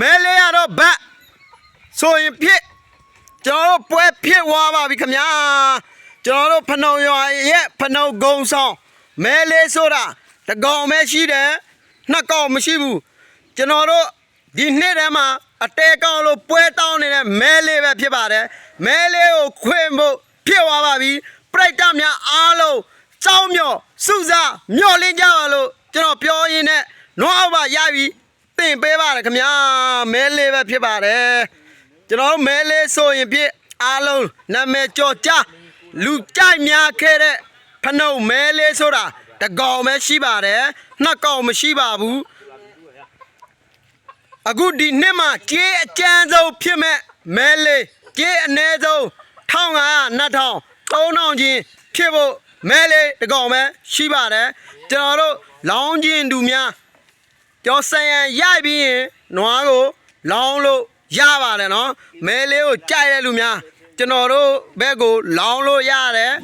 မဲလေးရတော့ဘတ်ဆိုရင်ဖြစ်ကျွန်တော်တို့ပွဲဖြစ်သွားပါပြီခင်ဗျာကျွန်တော်တို့ဖနှုံရွာရဲ့ဖနှုံဂုံဆောင်မဲလေးဆိုတာတကောင်ပဲရှိတယ်နှစ်ကောင်မရှိဘူးကျွန်တော်တို့ဒီနှစ်ထဲမှာအတဲကောင်လို့ပွဲတောင်းနေတဲ့မဲလေးပဲဖြစ်ပါတယ်မဲလေးကိုခွင့်ဖို့ဖြစ်သွားပါပြီပြိတ္တများအားလုံးစောင်းမြော်စုစားမျော်လင့်ကြပါလို့ကျွန်တော်ပြောရင်းနဲ့နွားအောက်ပါရပြီ တင်ပေးပါတယ်ခင်ဗျာမဲလေးပဲဖြစ်ပါတယ်ကျွန်တော်တို့မဲလေးဆိုရင်ဖြစ်အားလုံးနာမည်ကြော်ကြားလူကြိုက်များခဲ့တဲ့ဖနှုတ်မဲလေးဆိုတာတကောင်ပဲရှိပါတယ်နှစ်ကောင်မရှိပါဘူးအခုဒီနှစ်မှာကြေးအကျန်းဆုံးဖြစ်မဲ့မဲလေးကြေးအ ਨੇ ဆုံး1500 2000 3000ချင်းဖြစ်ဖို့မဲလေးတကောင်ပဲရှိပါတယ်ကျွန်တော်တို့လောင်းချင်းတူများ ကျော်ဆန်ရန်ရိုက်ပြီးရင်နွားကိုလောင်းလို့ရပါတယ်နော်မဲလေးကိုကြိုက်တဲ့လူများကျွန်တော်တို့ဘက်ကိုလောင်းလို့ရတယ်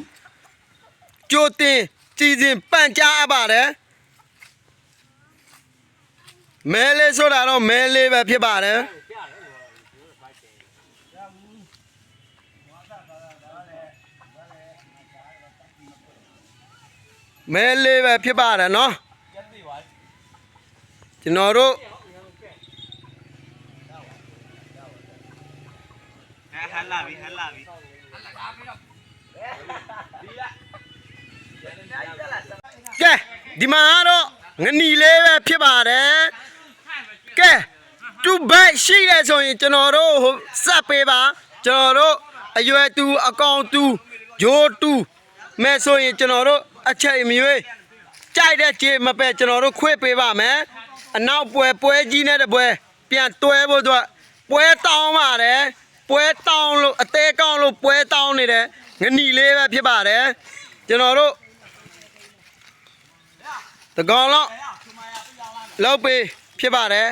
ကြိုတင်ကြည်စဉ်ပန့်ကြားအပ်ပါတယ်မဲလေးဆိုတာတော့မဲလေးပဲဖြစ်ပါတယ်မဲလေးပဲဖြစ်ပါတယ်နော် ကျွန်တော်တို့ဟန်လာပြီဟန်လာပြီကဲဒီမှာကတော့ငနီလေးပဲဖြစ်ပါတယ်ကဲတူဘက်ရှိရဆိုရင်ကျွန်တော်တို့ဟိုစပ်ပေးပါကျွန်တော်တို့အရွယ်တူအကောင်တူဂျိုးတူမဲဆိုရင်ကျွန်တော်တို့အချိန်မရွေးကြိုက်တဲ့ကြေးမပဲကျွန်တော်တို့ခွေပေးပါမယ် အနောက်ပွဲပွဲကြီးနဲ့တပွဲပြန်တွဲဖို့အတွက်ပွဲတောင်းပါတယ်ပွဲတောင်းလို့အသေးကောင်းလို့ပွဲတောင်းနေတဲ့ငနီလေးပဲဖြစ်ပါတယ်ကျွန်တော်တို့တကောင်လောက်လောက်ပေးဖြစ်ပါတယ်